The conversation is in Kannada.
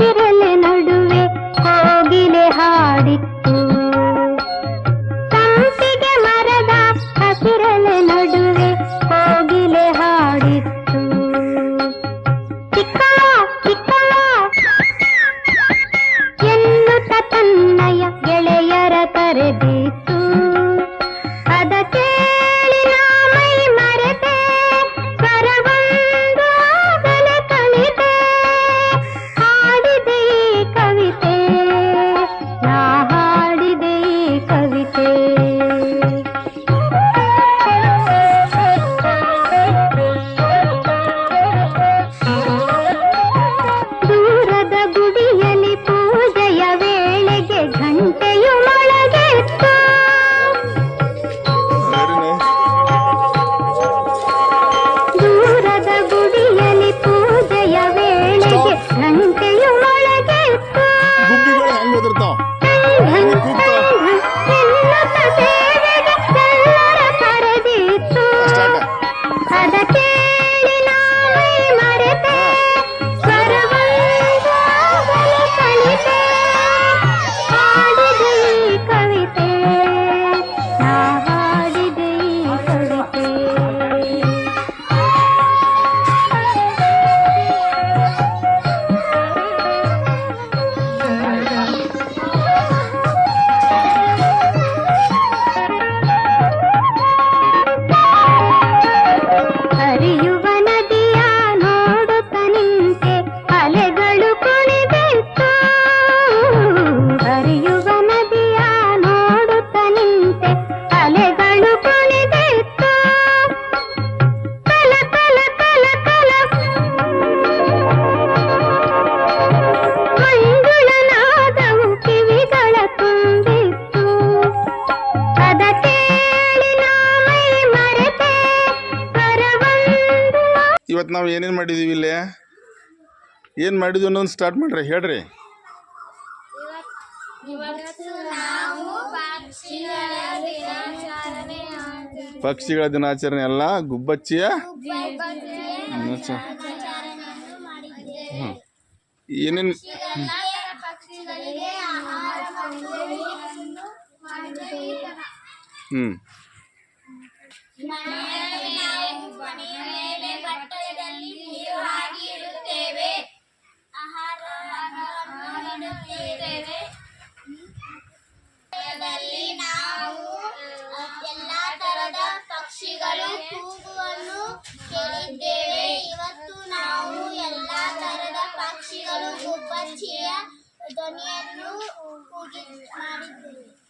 फिर Amen. ಇವತ್ತು ನಾವು ಏನೇನು ಮಾಡಿದ್ದೀವಿ ಇಲ್ಲಿ? ಏನು ಮಾಡಿದ್ವಿ ಅನ್ನೋದು ಸ್ಟಾರ್ಟ್ ಮಾಡ್ರಿ ಹೇಳ್ರಿ. ಪಕ್ಷಿಗಳ ದಿನಾಚರಣೆ ಅಲ್ಲ ಗುಬ್ಬಚ್ಚಿಯ ಏನೇನು ಹ್ಞೂ ಪಕ್ಷಿಗಳು ಗುಬ್ಬಚ್ಚಿಯ ಧ್ವನಿಯನ್ನು ಕೂಗಿ ಮಾಡಿದ್ದೇವೆ